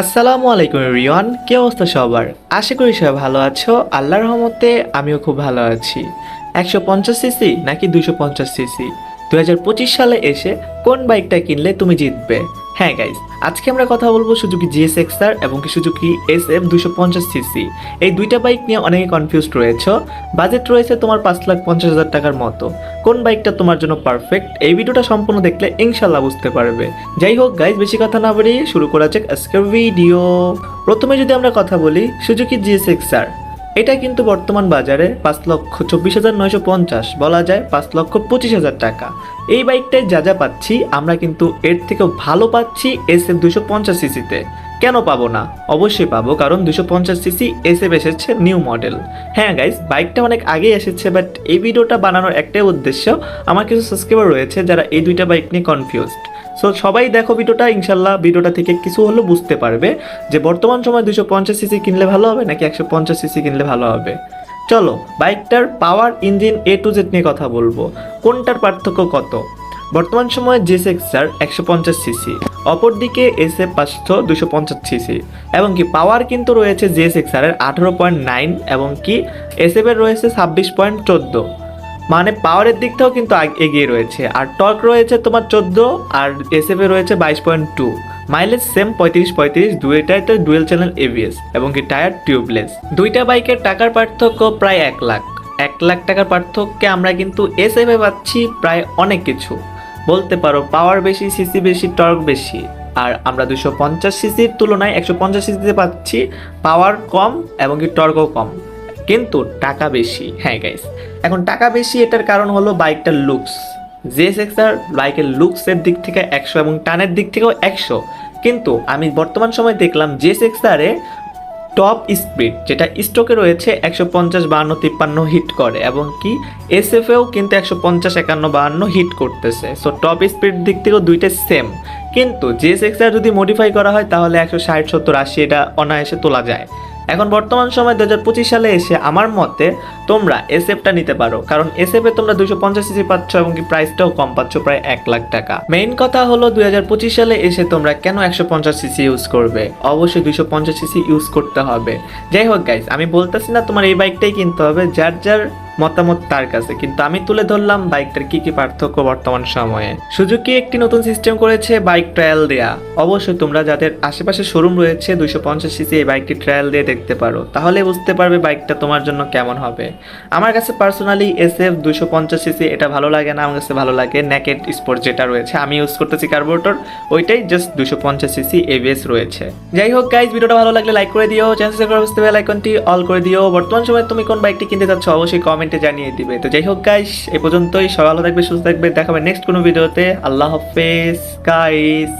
আসসালামু আলাইকুম রিয়ান কে অবস্থা সবার? আশা করি সবাই ভালো আছো। আল্লাহর রহমতে আমিও খুব ভালো আছি। একশো পঞ্চাশ সিসি নাকি দুশো পঞ্চাশ সিসি? দু হাজার পঁচিশ সালে এসে কোন বাইকটা কিনলে তুমি জিতবে? হ্যাঁ গাইজ আজকে আমরা কথা বলব সুজুকি জিএস এক্সআর এবং কি সুজুকি এস এফ দুশো পঞ্চাশ সিসি এই দুইটা বাইক নিয়ে অনেকে কনফিউজড রয়েছে। বাজেট রয়েছে তোমার পাঁচ লাখ পঞ্চাশ হাজার টাকার মতো। কোন বাইকটা তোমার জন্য পারফেক্ট এই ভিডিওটা সম্পূর্ণ দেখলে ইনশাল্লাহ বুঝতে পারবে। যাই হোক গাইজ বেশি কথা না বাড়িয়ে শুরু করা যাক আজকের ভিডিও প্রথমে যদি আমরা কথা বলি সুজুকি জিএস এক্সআর এটা কিন্তু বর্তমান বাজারে পাঁচ লক্ষ চব্বিশ হাজার নয়শো পঞ্চাশ, বলা যায় পাঁচ লক্ষ পঁচিশ হাজার টাকা। এই বাইকটায় যা যা পাচ্ছি, আমরা কিন্তু এর থেকেও ভালো পাচ্ছি এস এফ দুশো পঞ্চাশ সিসিতে কেন পাবো না? অবশ্যই পাবো, কারণ দুশো পঞ্চাশ সিসি এস এসেছে নিউ মডেল। হ্যাঁ গাইস বাইকটা অনেক আগেই এসেছে বাট এই ভিডিওটা বানানোর একটাই উদ্দেশ্য, আমার কিছু সাবস্ক্রাইবার রয়েছে যারা এই দুইটা বাইক নিয়ে কনফিউজড সো সবাই দেখো ভিডিওটা, ইনশাল্লাহ ভিডিওটা থেকে কিছু হলেও বুঝতে পারবে যে বর্তমান সময় দুশো পঞ্চাশ সিসি কিনলে ভালো হবে নাকি একশো পঞ্চাশ সিসি কিনলে ভালো হবে। চলো বাইকটার power engine A to Z নিয়ে কথা বলব। কোনটার পার্থক্য কত? বর্তমান সময়ে জেস এক্সার একশো পঞ্চাশ সিসি। অপরদিকে এস এ পাঁচশো দুশো পঞ্চাশ সিসি। এবং কি পাওয়ার কিন্তু রয়েছে জে জেস এক্সারের আঠেরো পয়েন্ট নাইন এবং কি এস এফ এর রয়েছে ছাব্বিশ পয়েন্ট চোদ্দ। মানে পাওয়ারের দিক থেকেও কিন্তু এগিয়ে রয়েছে। আর টর্ক রয়েছে তোমার চোদ্দ, আর এসএফ রয়েছে বাইশ পয়েন্ট টু মাইলেজ সেম পঁয়ত্রিশ পঁয়ত্রিশ দুইটাই তো ডুয়েল চ্যানেল এভিএস এবং কি টায়ার টিউবলেস দুইটা বাইকের টাকার পার্থক্য প্রায় এক লাখ। এক লাখ টাকার পার্থক্যে আমরা কিন্তু এসএফ পাচ্ছি প্রায় অনেক কিছু। বলতে পারো পাওয়ার বেশি সিসি বেশি টর্ক বেশি। আর আমরা দুশো পঞ্চাশ সিসির তুলনায় একশো পঞ্চাশ সিসিতে পাচ্ছি পাওয়ার কম এবং কি টর্কও কম। কিন্তু টাকা বেশি। হ্যাঁ গাইস এখন টাকা বেশি এটার কারণ হলো বাইকটার লুকস জেস এক্সার বাইকের লুকসের দিক থেকে একশো এবং টানের দিক থেকেও একশো। কিন্তু আমি বর্তমান সময় দেখলাম জেস এক্সারে টপ স্পিড, যেটা স্টকে রয়েছে একশো পঞ্চাশ বাহান্ন তিপ্পান্ন হিট করে এবং কি এস এফেও কিন্তু একশো পঞ্চাশ একান্ন বাহান্ন হিট করতেছে। সো টপ স্পিড দিক থেকেও দুইটা সেম কিন্তু জেস যদি মডিফাই করা হয়, তাহলে একশো ষাট, সত্তর, আশি এটা অনায়াসে তোলা যায়। এখন বর্তমান সময় দু হাজার পঁচিশ সালে এসে আমার মতে তোমরা এসএফটা নিতে পারো। কারণ এসএফ তোমরা দুশো পঞ্চাশ সিসি পাচ্ছ এবং কি প্রাইসটাও কম পাচ্ছ, প্রায় এক লাখ টাকা। মেইন কথা হলো দুই হাজার পঁচিশ সালে এসে তোমরা কেন একশো পঞ্চাশ সিসি ইউজ করবে? অবশ্যই দুশো পঞ্চাশ সিসি ইউজ করতে হবে। যাই হোক গাইস আমি বলতেছি না তোমার এই বাইকটাই কিনতে হবে। যার যার মতামত তার কাছে, কিন্তু আমি তুলে ধরলাম বাইকটার কি কি পার্থক্য বর্তমান সময়ে। সুজুকি একটি নতুন সিস্টেম করেছে বাইক ট্রায়াল দেয়া? অবশ্যই তোমরা যাদের আশেপাশে শোরুম রয়েছে দুইশো পঞ্চাশ সিসি এই বাইকটি ট্রায়াল দিয়ে দেখতে পারো, তাহলে বুঝতে পারবে বাইকটা তোমার জন্য কেমন হবে। আমার কাছে পার্সোনালি এস এফ দুশো পঞ্চাশ সিসি, এটা ভালো লাগে না, আমার কাছে ভালো লাগে নেকেট স্পোর্ট যেটা রয়েছে, আমি ইউজ করতেছি কার্বোরেটর, ওইটাই জাস্ট দুশো পঞ্চাশ সিসি এবিএস রয়েছে। যাই হোক গাইজ ভিডিওটা ভালো লাগলে লাইক করে দিও চ্যানেল সাবস্ক্রাইব করে বুঝতে আইকনটি অল করে দিও। বর্তমান সময় তুমি কোন বাইকটি কিনতে চাচ্ছ, অবশ্যই কমেন্টে জানিয়ে দিবে। তো যাই হোক গাইস এই পর্যন্তই। সবাই ভালো থাকবে, সুস্থ থাকবে। দেখাবে নেক্সট কোনো ভিডিওতে আল্লাহ হাফেজ। গাইস